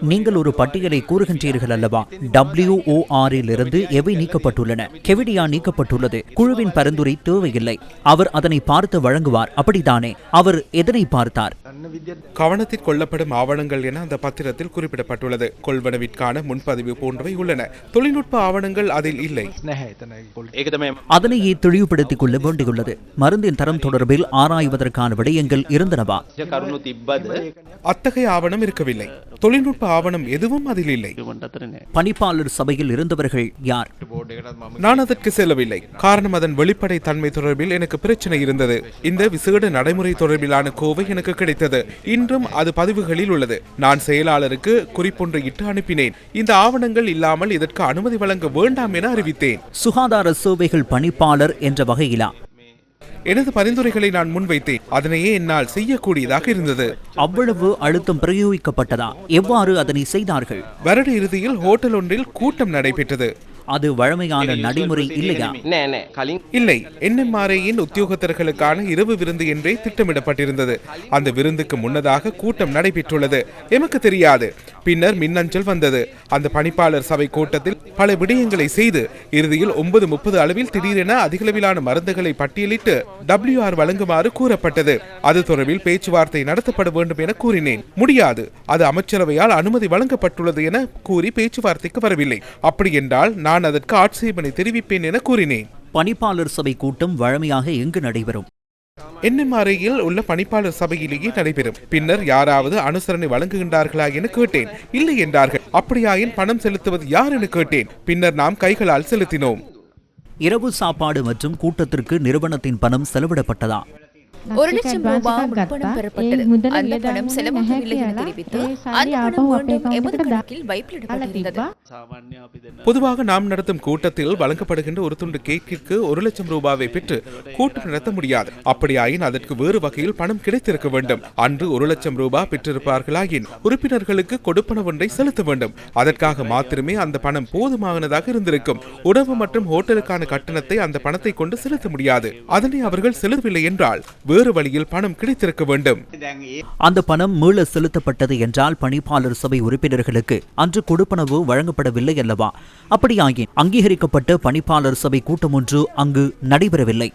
நீங்கள் ஒரு பட்டியலை கூறுகின்றீர்கள் அல்லவா? டபிள்யூஓஆரில் இருந்து எவை நீக்கப்பட்டுள்ளன? கெவிடியா நீக்கப்பட்டுள்ளது. குழுவின் பரிந்துரை தேவையில்லை. அவர் அதனை பார்த்து வழங்குவார். அப்படித்தானே? அவர் எதனை பார்த்தார்? கவனத்தில் கொள்ளப்படும் ஆவணங்கள் என அந்த பத்திரத்தில் குறிப்பிடப்பட்டுள்ளது. கொள்வனவிற்கான முன்பதிவு போன்றவை உள்ளன. தொழில்நுட்ப ஆவணங்கள் அதில் இல்லை. அதனையே தெளிவுபடுத்திக் கொள்ள வேண்டியுள்ளது. மருந்தின் தரம் தொடர்பில் ஆராய்வதற்கான விடயங்கள் இருந்தனவா? அத்தகைய ஆவணம் இருக்க பார்க்கவில்லை தொழில்நுட்ப ஆவணம் எதுவும் அதில் இல்லை. பணிப்பாளர் சபையில் இருந்தவர்கள் யார்? நான் அதற்கு செல்லவில்லை. காரணம் அதன் வெளிப்படை தன்மை தொடர்பில் எனக்கு பிரச்சனை இருந்தது. இந்த விசேட நடைமுறை தொடர்பிலான கோவை எனக்கு கிடைத்தது. இன்றும் அது பதிவுகளில் உள்ளது. நான் செயலாளருக்கு குறிப்பொன்று இட்டு அனுப்பினேன். இந்த ஆவணங்கள் இல்லாமல் இதற்கு அனுமதி வழங்க வேண்டாம் என அறிவித்தேன். சுகாதார சேவைகள் பணிப்பாளர் என்ற வகையிலா? எனது பரிந்துரைகளை நான் முன்வைத்தேன். அதனையே என்னால் செய்யக்கூடியதாக இருந்தது. அவ்வளவு அழுத்தம் பிரயோகிக்கப்பட்டதா? எவ்வாறு அதனை செய்தார்கள்? வருட இறுதியில் ஹோட்டல் ஒன்றில் கூட்டம் நடைபெற்றது. அது வழமையான நடைமுறை இல்லையா? இல்லை என்எம்ஆர்ஏயின் உத்தியோகத்தர்களுக்கான இரவு விருந்து என்றே திட்டமிடப்பட்டிருந்தது. அந்த விருந்துக்கு முன்னதாக கூட்டம் நடைபெற்றுள்ளது. எமக்கு தெரியாது. பின்னர் மின்னஞ்சல் வந்தது. அந்த பணிப்பாளர் சபை கூட்டத்தில் பல விடயங்களை செய்து இறுதியில் ஒன்பது முப்பது அளவில் திடீரென அதிகளவிலான மருந்துகளை பட்டியலிட்டு டபிள்யூ ஆர் வழங்குமாறு கூறப்பட்டது. அது தொடர்பில் பேச்சுவார்த்தை நடத்தப்பட வேண்டும் என கூறினேன். முடியாது. அது அமைச்சரவையால் அனுமதி வழங்கப்பட்டுள்ளது என கூறி பேச்சுவார்த்தைக்கு வரவில்லை. அப்படி என்றால் நான் அதற்கு ஆட்சேபனை தெரிவிப்பேன் என கூறினேன். பணிப்பாளர் சபை கூட்டம் வழமையாக எங்கு நடைபெறும்? என்எம்ஆர்ஐயில் உள்ள பணிப்பாளர் சபையிலேயே நடைபெறும். பின்னர் யாராவது அனுசரணை வழங்குகின்றார்களா என கேட்டேன். இல்லை என்றார்கள். அப்படியாயின் பணம் செலுத்துவது யார் என கேட்டேன். பின்னர் நாம் கைகளால் செலுத்தினோம். இரவு சாப்பாடு மற்றும் கூட்டத்திற்கு நிறுவனத்தின் பணம் செலவிடப்பட்டதா? ஒரு லட்சம் ரூபாய் முன்பணம் பெறப்பட்டது. அந்த பணம் செலவாகவில்லை என தெரிவித்து அந்த பணம் மீண்டும் எமது கணக்கில் வைப்பிலிடப்பட்டிருந்தது. பொதுவாக நாம் நடத்தும் கூட்டத்தில் வழங்கப்படுகின்ற ஒரு துண்டு கேக்கிற்கு ஒரு லட்சம் ரூபாவை பெற்று கூட்டம் நடத்த முடியாது. அப்படியாயின் அதற்கு வேறு வகையில் பணம் கிடைத்திருக்க வேண்டும். அன்று ஒரு லட்சம் ரூபாய் பெற்றிருப்பார்களாயின் உறுப்பினர்களுக்கு கொடுப்பன ஒன்றை செலுத்த வேண்டும். அதற்காக மாத்திரமே அந்த பணம் போதுமானதாக இருந்திருக்கும். உணவு மற்றும் ஹோட்டலுக்கான கட்டணத்தை அந்த பணத்தை கொண்டு செலுத்த முடியாது. அதனை அவர்கள் செலுத்தவில்லை என்றால் வேறு வழியில் பணம் கிடைத்திருக்க வேண்டும். அந்த பணம் மீள செலுத்தப்பட்டது என்றால் பணிப்பாளர் சபை உறுப்பினர்களுக்கு அன்று கொடுப்பனவு வழங்கப்படவில்லை அல்லவா? அப்படியாயின் அங்கீகரிக்கப்பட்ட பணிப்பாளர் சபை கூட்டம் ஒன்று அங்கு நடைபெறவில்லை.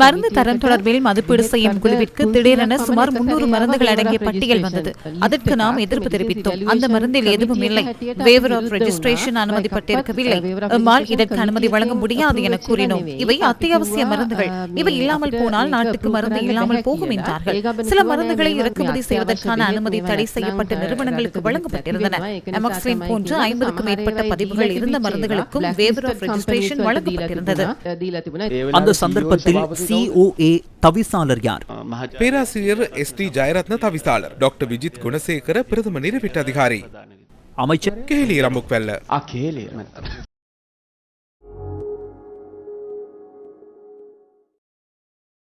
மருந்து தரம் தொடர்பில் மதிப்பீடு செய்யும் குழுவிற்கு திடீரென சுமார் முன்னூறு மருந்துகள் அடங்கிய பட்டியல் வந்தது அதற்கு நாம் எதிர்ப்பு தெரிவித்தோம் அந்த மருந்தில் எதுவும் இல்லை வேவர் ஆஃப் ரெஜிஸ்ட்ரேஷன் அனுமதிப்பட்டிருக்கவில்லை எம்மால் இதற்கு அனுமதி வழங்க முடியாது என கூறினோம் இவை அத்தியாவசிய மருந்துகள் இவை இல்லாமல் போனால் நாட்டுக்கு மருந்து இல்லாமல் போகும் என்றார்கள் சில மருந்துகளை இறக்குமதி செய்வதற்கான அனுமதி தடை செய்யப்பட்ட நிறுவனங்களுக்கு வழங்கப்பட்டிருந்தன எமக்ஸ்லின் போன்று ஐம்பதுக்கும் மேற்பட்ட பதிவுகள் இருந்த மருந்துகளுக்கும் வேவர் ஆஃப் ரெஜிஸ்ட்ரேஷன் வழங்கப்பட்டிருந்தது அந்த சந்தர்ப்பத்தில் சிஓஏ தவிசாளர் யார்? பேராசிரியர் எஸ் டி ஜெயரத்ன தவிசாளர். டாக்டர் விஜித் குணசேகர பிரதம நிறைவேற்று அதிகாரி. அமைச்சர் கேலி ரம்புக்வெல்ல